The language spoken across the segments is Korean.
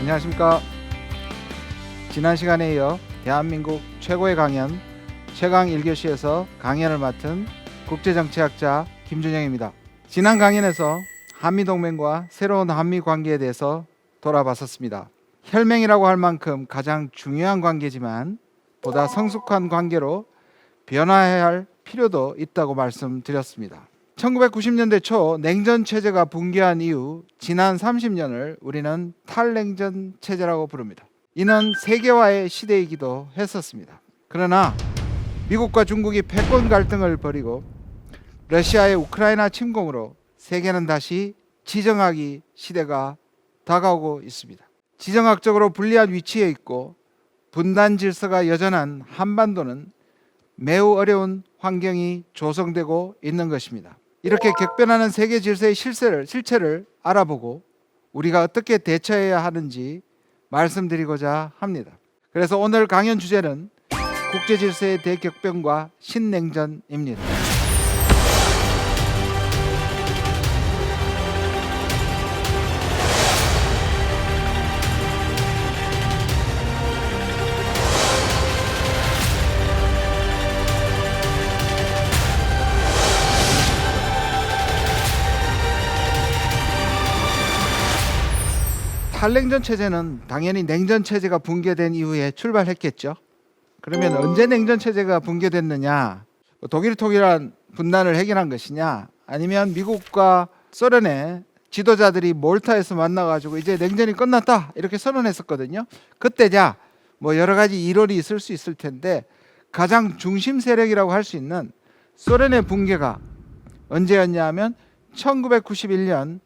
안녕하십니까. 지난 시간에 이어 대한민국 최고의 강연 최강 1교시에서 강연을 맡은 국제정치학자 김준영입니다. 지난 강연에서 한미동맹과 새로운 한미 관계에 대해서 돌아봤었습니다. 혈맹이라고 할 만큼 가장 중요한 관계지만 보다 성숙한 관계로 변화해야 할 필요도 있다고 말씀드렸습니다. 1990년대 초 냉전 체제가 붕괴한 이후 지난 30년을 우리는 탈냉전 체제라고 부릅니다. 이는 세계화의 시대이기도 했었습니다. 그러나 미국과 중국이 패권 갈등을 벌이고 러시아의 우크라이나 침공으로 세계는 다시 지정학이 시대가 다가오고 있습니다. 지정학적으로 불리한 위치에 있고 분단 질서가 여전한 한반도는 매우 어려운 환경이 조성되고 있는 것입니다. 이렇게 격변하는 세계 질서의 실세를 실체를 알아보고 우리가 어떻게 대처해야 하는지 말씀드리고자 합니다. 그래서 오늘 강연 주제는 국제 질서의 대격변과 신냉전입니다. 탈냉전 체제는 당연히 냉전 체제가 붕괴된 이후에 출발했겠죠. 그러면 언제 냉전 체제가 붕괴됐느냐? 뭐 독일 통일한 분단을 해결한 것이냐? 아니면 미국과 소련의 지도자들이 몰타에서 만나가지고 이제 냉전이 끝났다 이렇게 선언했었거든요. 그때자 뭐 여러 가지 이론이 있을 수 있을 텐데 가장 중심 세력이라고 할 수 있는 소련의 붕괴가 언제였냐면 1991년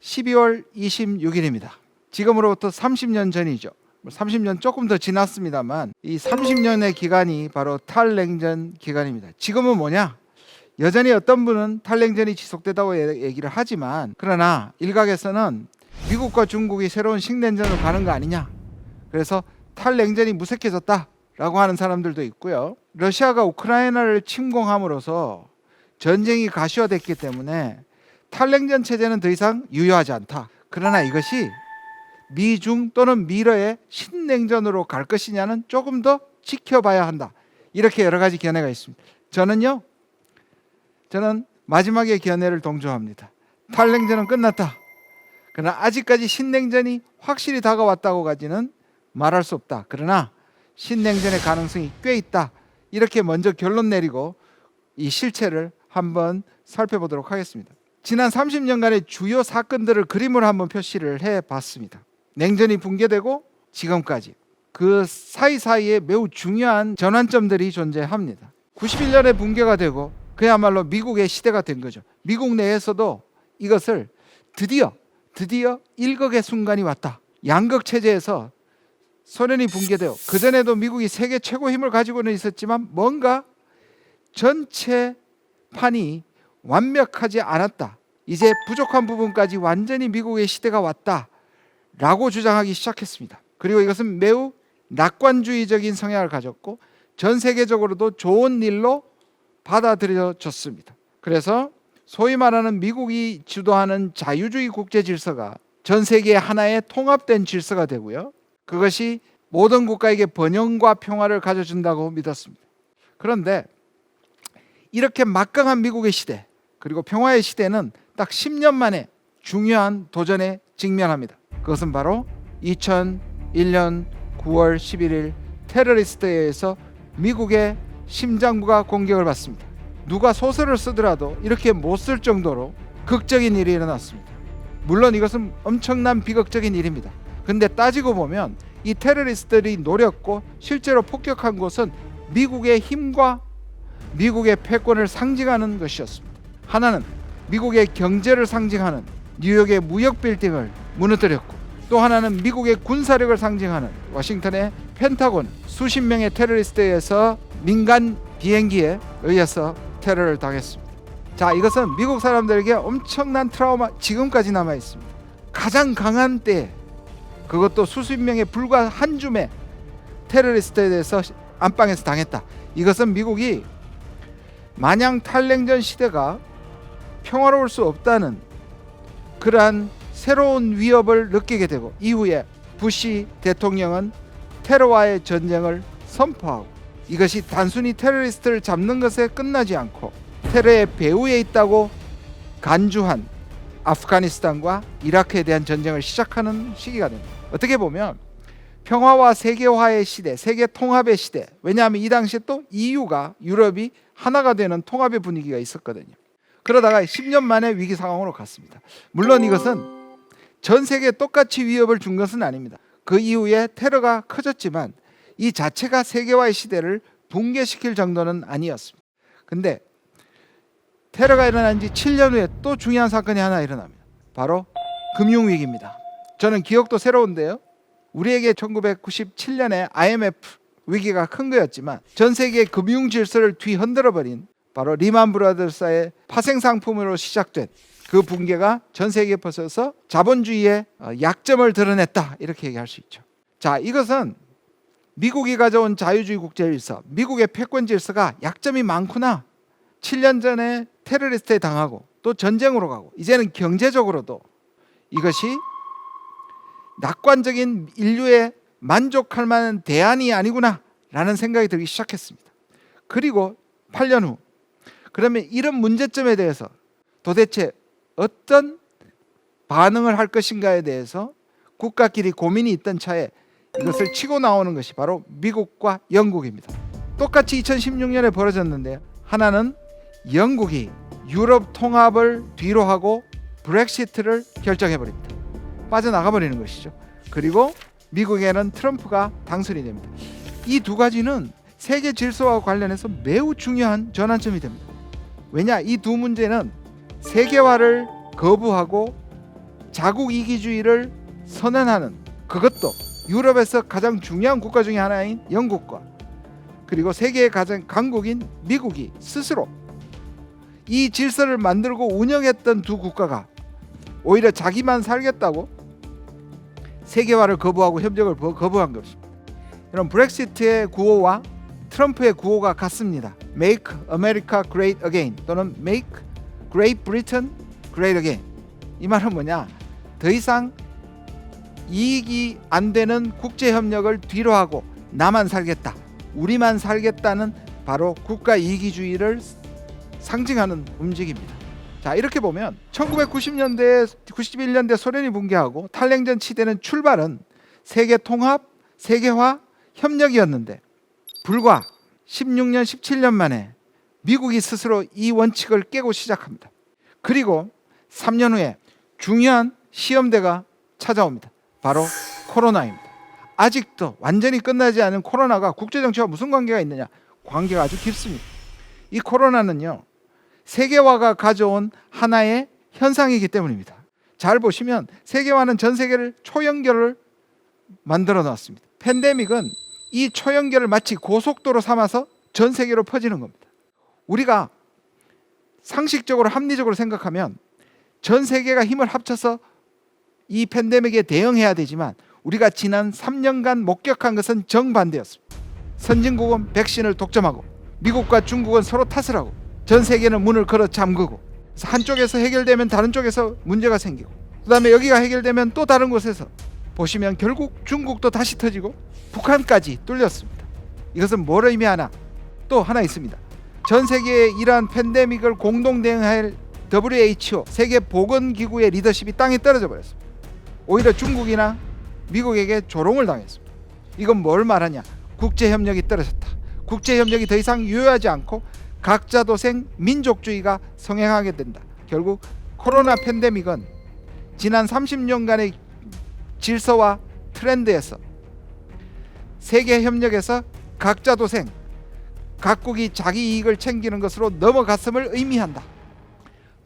12월 26일입니다. 지금으로부터 30년 전이죠. 30년 조금 더 지났습니다만 이 30년의 기간이 바로 탈냉전 기간입니다. 지금은 뭐냐? 여전히 어떤 분은 탈냉전이 지속되다고 얘- 얘기를 하지만 그러나 일각에서는 미국과 중국이 새로운 신냉전으로 가는 거 아니냐? 그래서 탈냉전이 무색해졌다라고 하는 사람들도 있고요. 러시아가 우크라이나를 침공함으로써 전쟁이 가시화됐기 때문에 탈냉전 체제는 더 이상 유효하지 않다. 그러나 이것이 미중 또는 미러의 신냉전으로 갈 것이냐는 조금 더 지켜봐야 한다. 이렇게 여러 가지 견해가 있습니다. 저는요, 저는 마지막의 견해를 동조합니다. 탈냉전은 끝났다. 그러나 아직까지 신냉전이 확실히 다가왔다고 가지는 말할 수 없다. 그러나 신냉전의 가능성이 꽤 있다. 이렇게 먼저 결론 내리고 이 실체를 한번 살펴보도록 하겠습니다. 지난 30년간의 주요 사건들을 그림으로 한번 표시를 해 봤습니다. 냉전이 붕괴되고 지금까지 그 사이사이에 매우 중요한 전환점들이 존재합니다. 91년에 붕괴가 되고 그야말로 미국의 시대가 된 거죠. 미국 내에서도 이것을 드디어 드디어 일극의 순간이 왔다. 양극 체제에서 소련이 붕괴되어 그 전에도 미국이 세계 최고 힘을 가지고는 있었지만 뭔가 전체 판이 완벽하지 않았다. 이제 부족한 부분까지 완전히 미국의 시대가 왔다 라고 주장하기 시작했습니다. 그리고 이것은 매우 낙관주의적인 성향을 가졌고 전 세계적으로도 좋은 일로 받아들여졌습니다. 그래서 소위 말하는 미국이 주도하는 자유주의 국제 질서가 전 세계의 하나의 통합된 질서가 되고요. 그것이 모든 국가에게 번영과 평화를 가져준다고 믿었습니다. 그런데 이렇게 막강한 미국의 시대 그리고 평화의 시대는 딱 10년 만에 중요한 도전에 직면합니다. 그것은 바로 2001년 9월 11일 테러리스트에 의해서 미국의 심장부가 공격을 받습니다. 누가 소설을 쓰더라도 이렇게 못 쓸 정도로 극적인 일이 일어났습니다. 물론 이것은 엄청난 비극적인 일입니다. 근데 따지고 보면 이 테러리스트들이 노렸고 실제로 폭격한 곳은 미국의 힘과 미국의 패권을 상징하는 것이었습니다. 하나는 미국의 경제를 상징하는 뉴욕의 무역 빌딩을 무너뜨렸고 또 하나는 미국의 군사력을 상징하는 워싱턴의 펜타곤 수십 명의 테러리스트에 의해서 민간 비행기에 의해서 테러를 당했습니다. 자, 이것은 미국 사람들에게 엄청난 트라우마 지금까지 남아 있습니다. 가장 강한 때 그것도 수십 명의 불과 한 줌의 테러리스트에 대해서 안방에서 당했다. 이것은 미국이 마냥 탈냉전 시대가 평화로울 수 없다는 그러한 새로운 위협을 느끼게 되고 이후에 부시 대통령은 테러와의 전쟁을 선포하고 이것이 단순히 테러리스트를 잡는 것에 끝나지 않고 테러의 배후에 있다고 간주한 아프가니스탄과 이라크에 대한 전쟁을 시작하는 시기가 됩니다. 어떻게 보면 평화와 세계화의 시대, 세계 통합의 시대. 왜냐하면 이 당시에 또 EU가 유럽이 하나가 되는 통합의 분위기가 있었거든요. 그러다가 10년 만에 위기 상황으로 갔습니다. 물론 이것은 전 세계에 똑같이 위협을 준 것은 아닙니다. 그 이후에 테러가 커졌지만 이 자체가 세계화의 시대를 붕괴시킬 정도는 아니었습니다. 근데 테러가 일어난 지 7년 후에 또 중요한 사건이 하나 일어납니다. 바로 금융위기입니다. 저는 기억도 새로운데요. 우리에게 1997년에 IMF 위기가 큰 거였지만 전 세계 금융 질서를 뒤흔들어 버린 바로 리만 브라더스의 파생 상품으로 시작된 그 붕괴가 전 세계에 퍼져서 자본주의의 어, 약점을 드러냈다 이렇게 얘기할 수 있죠. 자, 이것은 미국이 가져온 자유주의 국제 질서, 미국의 패권 질서가 약점이 많구나. 7년 전에 테러리스트에 당하고 또 전쟁으로 가고 이제는 경제적으로도 이것이 낙관적인 인류의 만족할 만한 대안이 아니구나라는 생각이 들기 시작했습니다. 그리고 8년 후 그러면 이런 문제점에 대해서 도대체 어떤 반응을 할 것인가에 대해서 국가끼리 고민이 있던 차에 이것을 치고 나오는 것이 바로 미국과 영국입니다. 똑같이 2016년에 벌어졌는데요. 하나는 영국이 유럽 통합을 뒤로 하고 브렉시트를 결정해 버립니다. 빠져나가 버리는 것이죠. 그리고 미국에는 트럼프가 당선이 됩니다. 이 두 가지는 세계 질서와 관련해서 매우 중요한 전환점이 됩니다. 왜냐 이 두 문제는 세계화를 거부하고 자국 이기주의를 선언하는 그것도 유럽에서 가장 중요한 국가 중에 하나인 영국과 그리고 세계의 가장 강국인 미국이 스스로 이 질서를 만들고 운영했던 두 국가가 오히려 자기만 살겠다고 세계화를 거부하고 협력을 거- 거부한 것입니다. 이런 브렉시트의 구호와 트럼프의 구호가 같습니다. Make America Great Again 또는 Make Great Britain Great Again. 이 말은 뭐냐? 더 이상 이익이 안 되는 국제 협력을 뒤로 하고 나만 살겠다. 우리만 살겠다는 바로 국가 이기주의를 상징하는 움직임입니다. 자 이렇게 보면 1990년대 91년대 소련이 붕괴하고 탈냉전 시대는 출발은 세계 통합, 세계화, 협력이었는데 불과 16년 17년 만에 미국이 스스로 이 원칙을 깨고 시작합니다. 그리고 3년 후에 중요한 시험대가 찾아옵니다. 바로 코로나입니다. 아직도 완전히 끝나지 않은 코로나가 국제 정치와 무슨 관계가 있느냐? 관계가 아주 깊습니다. 이 코로나는요. 세계화가 가져온 하나의 현상이기 때문입니다. 잘 보시면 세계화는 전 세계를 초연결을 만들어 놨습니다. 팬데믹은 이 초연결을 마치 고속도로 삼아서 전 세계로 퍼지는 겁니다. 우리가 상식적으로 합리적으로 생각하면 전 세계가 힘을 합쳐서 이 팬데믹에 대응해야 되지만 우리가 지난 3년간 목격한 것은 정반대였습니다. 선진국은 백신을 독점하고 미국과 중국은 서로 탓을 하고 전 세계는 문을 걸어 잠그고 한쪽에서 해결되면 다른 쪽에서 문제가 생기고 그다음에 여기가 해결되면 또 다른 곳에서 보시면 결국 중국도 다시 터지고 북한까지 뚫렸습니다. 이것은 뭘 의미하나? 또 하나 있습니다. 전 세계에 이러한 팬데믹을 공동 대응할 WHO 세계 보건 기구의 리더십이 땅에 떨어져 버렸습니다. 오히려 중국이나 미국에게 조롱을 당했습니다. 이건 뭘 말하냐? 국제 협력이 떨어졌다. 국제 협력이 더 이상 유효하지 않고 각자 도생 민족주의가 성행하게 된다. 결국 코로나 팬데믹은 지난 30년간의 질서와 트렌드에서 세계 협력에서 각자 도생 각국이 자기 이익을 챙기는 것으로 넘어갔음을 의미한다.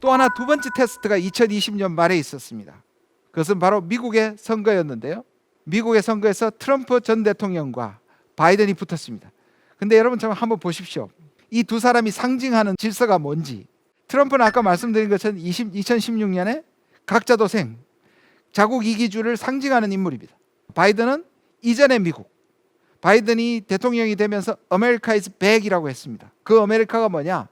또 하나 두 번째 테스트가 2020년 말에 있었습니다. 그것은 바로 미국의 선거였는데요. 미국의 선거에서 트럼프 전 대통령과 바이든이 붙었습니다. 근데 여러분 좀 한번 보십시오. 이 두 사람이 상징하는 질서가 뭔지. 트럼프는 아까 말씀드린 것처럼 20, 2016년에 각자 도생, 자국 이기주를 상징하는 인물입니다. 바이든은 이전의 미국. 바이든이 대통령이 되면서 아메리카 이즈 백이라고 했습니다. 그 아메리카가 뭐냐?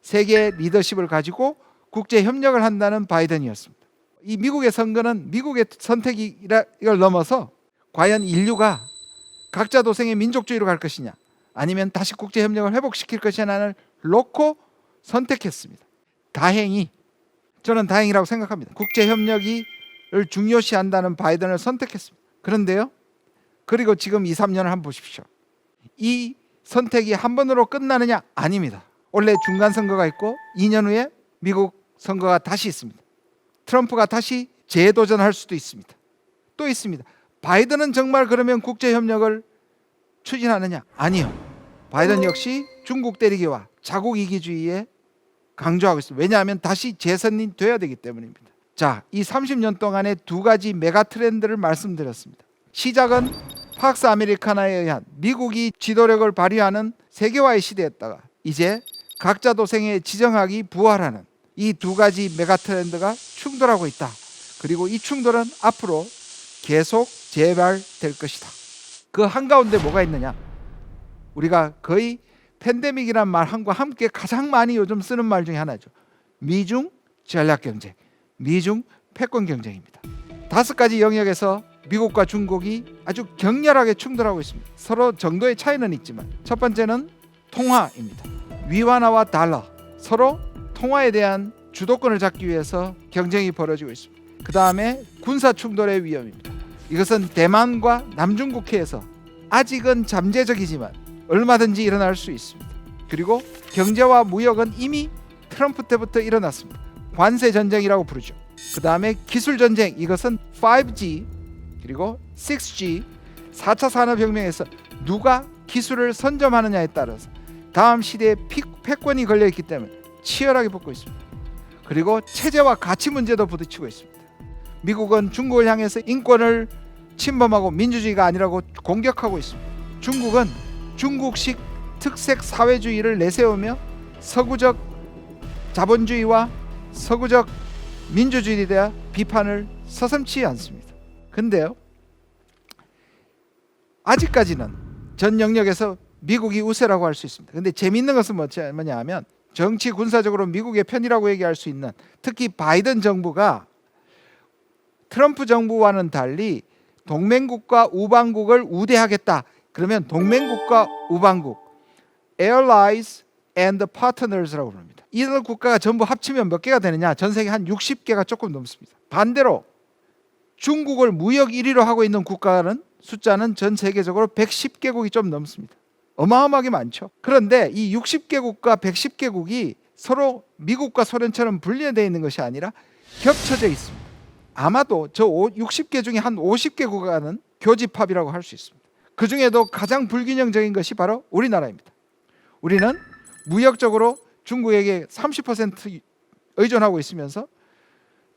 세계 리더십을 가지고 국제 협력을 한다는 바이든이었습니다. 이 미국의 선거는 미국의 선택이 이걸 넘어서 과연 인류가 각자 도생의 민족주의로 갈 것이냐 아니면 다시 국제 협력을 회복시킬 것이냐를 놓고 선택했습니다. 다행히 저는 다행이라고 생각합니다. 국제 협력이 를 중요시한다는 바이든을 선택했습니다. 그런데요. 그리고 지금 2, 3년을 한번 보십시오. 이 선택이 한 번으로 끝나느냐? 아닙니다. 원래 중간 선거가 있고 2년 후에 미국 선거가 다시 있습니다. 트럼프가 다시 재도전할 수도 있습니다. 또 있습니다. 바이든은 정말 그러면 국제 협력을 추진하느냐? 아니요. 바이든 역시 중국 때리기와 자국 이기주의에 강조하고 있습니다. 왜냐하면 다시 재선이 돼야 되기 때문입니다. 자, 이 30년 동안의 두 가지 메가 트렌드를 말씀드렸습니다. 시작은 팍스 아메리카나에 의한 미국이 지도력을 발휘하는 세계화의 시대였다가 이제 각자 도생의 지정학이 부활하는 이 두 가지 메가 트렌드가 충돌하고 있다. 그리고 이 충돌은 앞으로 계속 재발될 것이다. 그 한가운데 뭐가 있느냐? 우리가 거의 팬데믹이란 말 한과 함께 가장 많이 요즘 쓰는 말 중에 하나죠. 미중 전략 경쟁, 미중 패권 경쟁입니다. 다섯 가지 영역에서 미국과 중국이 아주 격렬하게 충돌하고 있습니다. 서로 정도의 차이는 있지만 첫 번째는 통화입니다. 위안화와 달러 서로 통화에 대한 주도권을 잡기 위해서 경쟁이 벌어지고 있습니다. 그 다음에 군사 충돌의 위험입니다. 이것은 대만과 남중국해에서 아직은 잠재적이지만 얼마든지 일어날 수 있습니다. 그리고 경제와 무역은 이미 트럼프 때부터 일어났습니다. 관세 전쟁이라고 부르죠. 그 다음에 기술 전쟁 이것은 5G 그리고 6G 4차 산업혁명에서 누가 기술을 선점하느냐에 따라서 다음 시대에 피- 패권이 걸려 있기 때문에 치열하게 붙고 있습니다. 그리고 체제와 가치 문제도 부딪히고 있습니다. 미국은 중국을 향해서 인권을 침범하고 민주주의가 아니라고 공격하고 있습니다. 중국은 중국식 특색 사회주의를 내세우며 서구적 자본주의와 서구적 민주주의에 대한 비판을 서슴치 않습니다. 근데요. 아직까지는 전 영역에서 미국이 우세라고 할 수 있습니다. 근데 재미있는 것은 뭐냐 하면 정치 군사적으로 미국의 편이라고 얘기할 수 있는 특히 바이든 정부가 트럼프 정부와는 달리 동맹국과 우방국을 우대하겠다. 그러면 동맹국과 우방국 allies and partners라고 부릅니다. 이들 국가가 전부 합치면 몇 개가 되느냐? 전 세계 한 60개가 조금 넘습니다. 반대로 중국을 무역 1위로 하고 있는 국가는 숫자는 전 세계적으로 110개국이 좀 넘습니다. 어마어마하게 많죠. 그런데 이 60개국과 110개국이 서로 미국과 소련처럼 분리되어 있는 것이 아니라 겹쳐져 있습니다. 아마도 저 60개 중에 한 50개 국가는 교집합이라고 할 수 있습니다. 그 중에도 가장 불균형적인 것이 바로 우리나라입니다. 우리는 무역적으로 중국에게 30% 의존하고 있으면서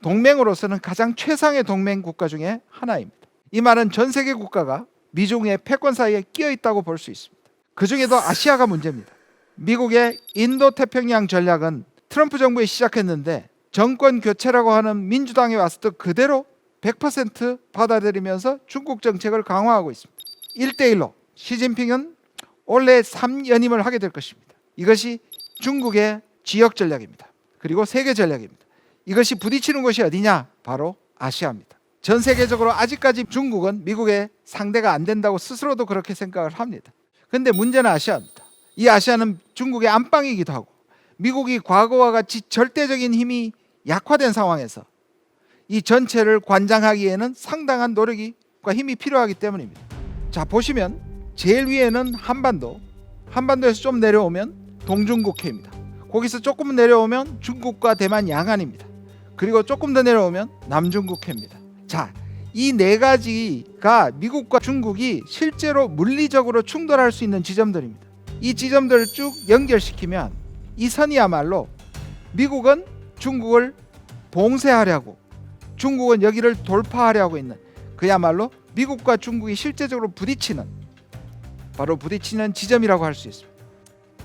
동맹으로서는 가장 최상의 동맹 국가 중에 하나입니다. 이 말은 전 세계 국가가 미중의 패권 사이에 끼어 있다고 볼 수 있습니다. 그 중에도 아시아가 문제입니다. 미국의 인도 태평양 전략은 트럼프 정부에 시작했는데 정권 교체라고 하는 민주당에 왔을 때 그대로 100% 받아들이면서 중국 정책을 강화하고 있습니다. 1대1로 시진핑은 올해 3연임을 하게 될 것입니다. 이것이 중국의 지역 전략입니다. 그리고 세계 전략입니다. 이것이 부딪히는 곳이 어디냐? 바로 아시아입니다. 전 세계적으로 아직까지 중국은 미국의 상대가 안 된다고 스스로도 그렇게 생각을 합니다. 근데 문제는 아시아입니다. 이 아시아는 중국의 안방이기도 하고 미국이 과거와 같이 절대적인 힘이 약화된 상황에서 이 전체를 관장하기에는 상당한 노력과 힘이 필요하기 때문입니다. 자 보시면 제일 위에는 한반도, 한반도에서 좀 내려오면 동중국해입니다. 거기서 조금 내려오면 중국과 대만 양안입니다. 그리고 조금 더 내려오면 남중국해입니다. 자, 이 네 가지가 미국과 중국이 실제로 물리적으로 충돌할 수 있는 지점들입니다. 이 지점들을 쭉 연결시키면 이 선이야말로 미국은 중국을 봉쇄하려고 중국은 여기를 돌파하려고 있는 그야말로 미국과 중국이 실제적으로 부딪히는 바로 부딪히는 지점이라고 할 수 있습니다.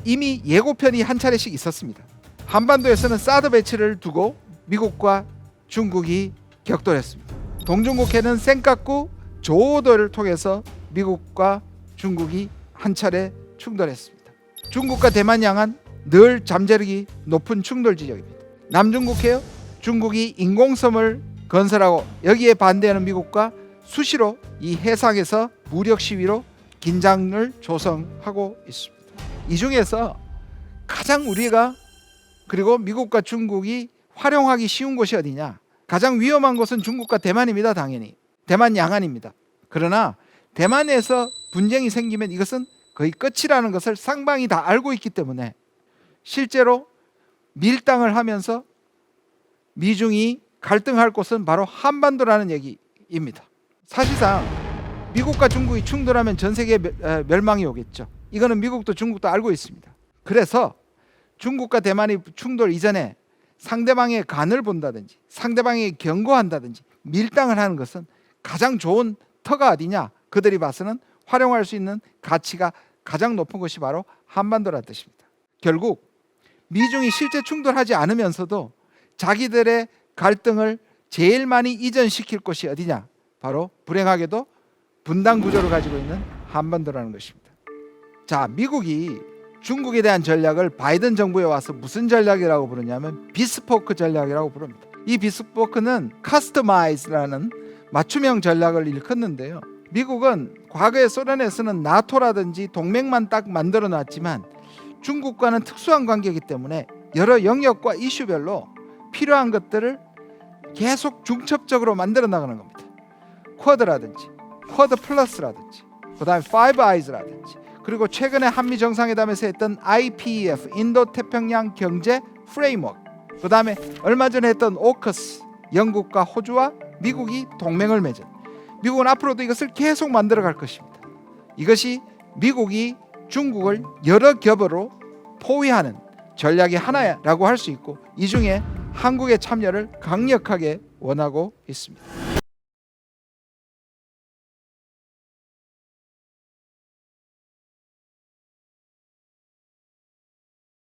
이미 예고편이 한 차례씩 있었습니다. 한반도에서는 사드 배치를 두고 미국과 중국이 격돌했습니다. 동중국해는 센카쿠 조오도를 통해서 미국과 중국이 한 차례 충돌했습니다. 중국과 대만 양안 늘 잠재력이 높은 충돌 지역입니다. 남중국해요. 중국이 인공섬을 건설하고 여기에 반대하는 미국과 수시로 이 해상에서 무력 시위로 긴장을 조성하고 있습니다. 이 중에서 가장 우리가 그리고 미국과 중국이 활용하기 쉬운 곳이 어디냐? 가장 위험한 곳은 중국과 대만입니다. 당연히 대만 양안입니다. 그러나 대만에서 분쟁이 생기면 이것은 거의 끝이라는 것을 상방이 다 알고 있기 때문에 실제로 밀당을 하면서 미중이 갈등할 곳은 바로 한반도라는 얘기입니다. 사실상 미국과 중국이 충돌하면 전 세계 멸망이 오겠죠. 이거는 미국도 중국도 알고 있습니다. 그래서 중국과 대만이 충돌 이전에 상대방의 간을 본다든지 상대방에게 경고한다든지 밀당을 하는 것은 가장 좋은 터가 어디냐? 그들이 봐서는 활용할 수 있는 가치가 가장 높은 것이 바로 한반도라는 뜻입니다. 결국 미중이 실제 충돌하지 않으면서도 자기들의 갈등을 제일 많이 이전시킬 곳이 어디냐? 바로 불행하게도 분단 구조를 가지고 있는 한반도라는 것입니다. 자, 미국이 중국에 대한 전략을 바이든 정부에 와서 무슨 전략이라고 부르냐면 비스포크 전략이라고 부릅니다. 이 비스포크는 카스터마이즈라는 맞춤형 전략을 일컫는데요. 미국은 과거에 소련에서는 나토라든지 동맹만 딱 만들어 놨지만 중국과는 특수한 관계이기 때문에 여러 영역과 이슈별로 필요한 것들을 계속 중첩적으로 만들어 나가는 겁니다. 쿼드라든지 쿼드 플러스라든지 그다음에 파이브 아이즈라든지 그리고 최근에 한미 정상회담에서 했던 IPEF 인도 태평양 경제 프레임워크 그다음에 얼마 전에 했던 오커스 영국과 호주와 미국이 동맹을 맺은 미국은 앞으로도 이것을 계속 만들어 갈 것입니다. 이것이 미국이 중국을 여러 겹으로 포위하는 전략의 하나라고 할 수 있고 이 중에 한국의 참여를 강력하게 원하고 있습니다.